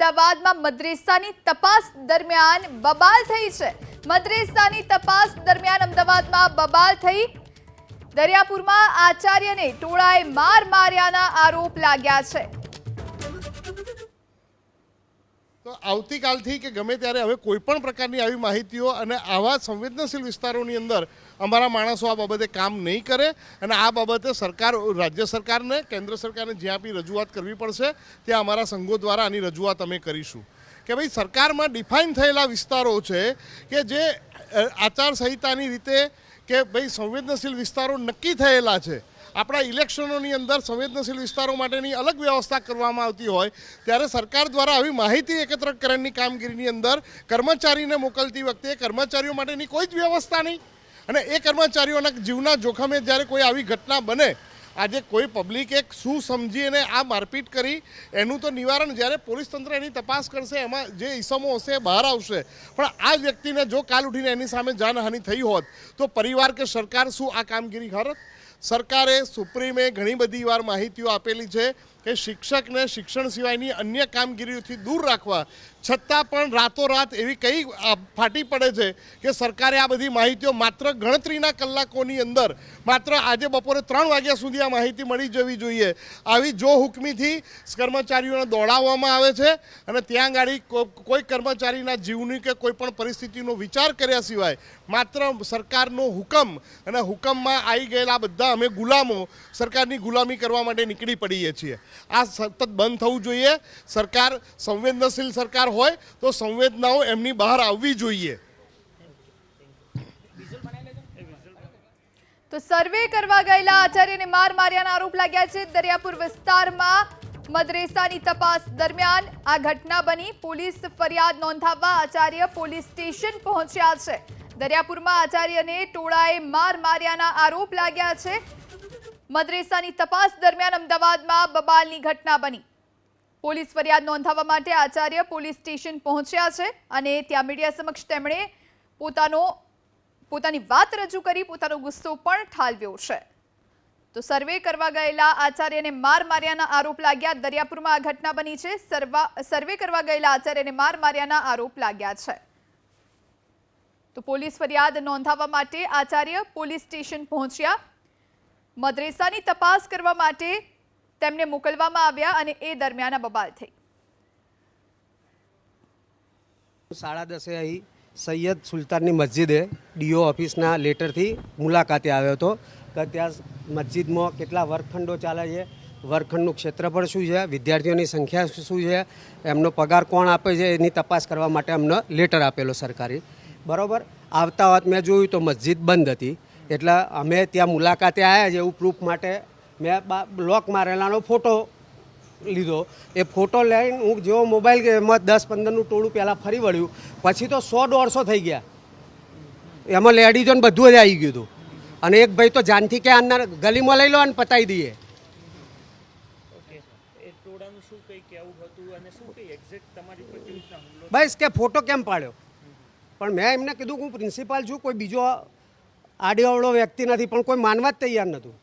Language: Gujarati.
અમદાવાદમાં મદ્રેસાની તપાસ દરમિયાન બબાલ થઈ છે. મદ્રેસાની તપાસ દરમિયાન અમદાવાદમાં બબાલ થઈ. દરિયાપુરમાં આચાર્યને ટોળાએ માર માર્યાના આરોપ લાગ્યા છે. આવતીકાલથી કે ગમે ત્યારે હવે કોઈ પણ પ્રકારની આવી માહિતીઓ અને આવા સંવેદનશીલ વિસ્તારોની અંદર અમારા માણસો આ બાબતે કામ નહીં કરે અને આ બાબતે સરકાર, રાજ્ય સરકારને, કેન્દ્ર સરકારને જ્યાં બી રજૂઆત કરવી પડશે, ત્યાં અમારા સંઘો દ્વારા આની રજૂઆત અમે કરીશું. કે ભાઈ સરકારમાં ડિફાઇન થયેલા વિસ્તારો છે કે જે આચારસંહિતાની રીતે કે ભાઈ સંવેદનશીલ વિસ્તારો નક્કી થયેલા છે. આપણા ઇલેક્શનોની અંદર સંવેદનશીલ વિસ્તારો માટેની અલગ વ્યવસ્થા કરવામાં આવતી હોય, ત્યારે સરકાર દ્વારા આવી માહિતી એકત્રકરણની કામગીરીની અંદર કર્મચારીને મોકલતી વખતે કર્મચારીઓ માટેની કોઈ જ વ્યવસ્થા નહીં. અને એ કર્મચારીઓના જીવના જોખમે જ્યારે કોઈ આવી ઘટના બને, આજે કોઈ પબ્લિકે શું સમજી અને આ મારપીટ કરી, એનું તો નિવારણ જ્યારે પોલીસ તંત્ર એની તપાસ કરશે, એમાં જે ઈસમો હશે બહાર આવશે. પણ આ વ્યક્તિને જો કાલ ઉઠીને એની સામે જાનહાનિ થઈ હોત, તો પરિવાર કે સરકાર શું આ કામગીરી કરત સરકારે સુપ્રીમે ઘણી બધી વાર માહિતીઓ આપેલી છે કે શિક્ષકને શિક્ષણ સિવાયની અન્ય કામગીરીઓથી દૂર રાખવા, છતાં પણ રાતોરાત એવી કઈ ફાટી પડે છે કે સરકારે આ બધી માહિતીઓ માત્ર ગણતરીના કલાકોની અંદર, માત્ર આજે બપોરે ત્રણ વાગ્યા સુધી આ માહિતી મળી જવી જોઈએ. આવી જો હુકમીથી કર્મચારીઓને દોડાવવામાં આવે છે અને ત્યાં ગાડી કોઈ કર્મચારીના જીવની કે કોઈ પણ પરિસ્થિતિનો વિચાર કર્યા સિવાય માત્ર સરકારનો હુકમ અને હુકમમાં આવી ગયેલા બધા અમે ગુલામો સરકારની ગુલામી કરવા માટે નીકળી પડીએ છીએ. આ સતત બંધ થવું જોઈએ. સરકાર સંવેદનશીલ સરકાર હોય તો સંવેદનાઓ એમની બહાર આવવી જોઈએ. તો સર્વે કરવા ગયેલા આચાર્યને માર માર્યાના આરોપ લાગ્યા છે. દરિયાપુર વિસ્તારમાં મદરેસાની તપાસ દરમિયાન આ ઘટના બની. પોલીસ ફરિયાદ નોંધાવવા આચાર્ય પોલીસ સ્ટેશન પહોંચ્યા છે. દરિયાપુરમાં આચાર્યને ટોળાએ માર માર્યાના આરોપ લાગ્યા છે. મદ્રેસાની તપાસ દરમિયાન અમદાવાદમાં બબાલની ઘટના બની. પોલીસ ફરિયાદ નોંધાવવા માટે આચાર્ય પોલીસ સ્ટેશન પહોંચ્યા છે અને ત્યાં મીડિયા સમક્ષ તેમણે પોતાનો, પોતાની વાત રજૂ કરી, પોતાનો ગુસ્સો પણ ઠાલવ્યો છે. તો સર્વે કરવા ગયેલા આચાર્યને માર માર્યાના આરોપ લાગ્યા. દરિયાપુરમાં આ ઘટના બની છે. સર્વા કરવા ગયેલા આચાર્યને માર માર્યાના આરોપ લાગ્યા છે. તો પોલીસ ફરિયાદ નોંધાવવા માટે આચાર્ય પોલીસ સ્ટેશન પહોંચ્યા. મદ્રેસાની તપાસ કરવા માટે તેમને મોકલવામાં આવ્યા અને એ દરમિયાન બબાલ થઈ. સાડા દસે અહીં સૈયદ સુલતાનની મસ્જિદે ડીઓ ઓફિસના લેટરથી મુલાકાતે આવ્યો હતો. કે ત્યાં મસ્જિદમાં કેટલા વર્ગખંડો ચાલે છે, વર્ગખંડનું ક્ષેત્રફળ શું છે, વિદ્યાર્થીઓની સંખ્યા શું છે, એમનો પગાર કોણ આપે છે, એની તપાસ કરવા માટે અમને લેટર આપેલો સરકારી. બરાબર? આવતા વાત મેં જોયું તો મસ્જિદ બંધ હતી. એટલે અમે ત્યાં મુલાકાતે આવ્યા છે એવું પ્રૂફ માટે. મેં બ્લોક મારેલાનો ફોટો લીધો. એ ફોટો લઈને હું જેવો મોબાઈલ એમાં દસ પંદરનું ટોળું પહેલાં ફરી વળ્યું. પછી તો સો દોઢસો થઈ ગયા. એમાં લેડીઝો ને બધું જ આવી ગયું હતું. અને એક ભાઈ તો જાનથી કે આના ગલીમાં લઈ લો અને પતાવી દઈએ. બસ કે ફોટો કેમ પાડ્યો? પણ મેં એમને કીધું કે હું પ્રિન્સિપાલ છું, કોઈ બીજો આડીઅવળો વ્યક્તિ નથી, પણ કોઈ માનવા જ તૈયાર નહોતું.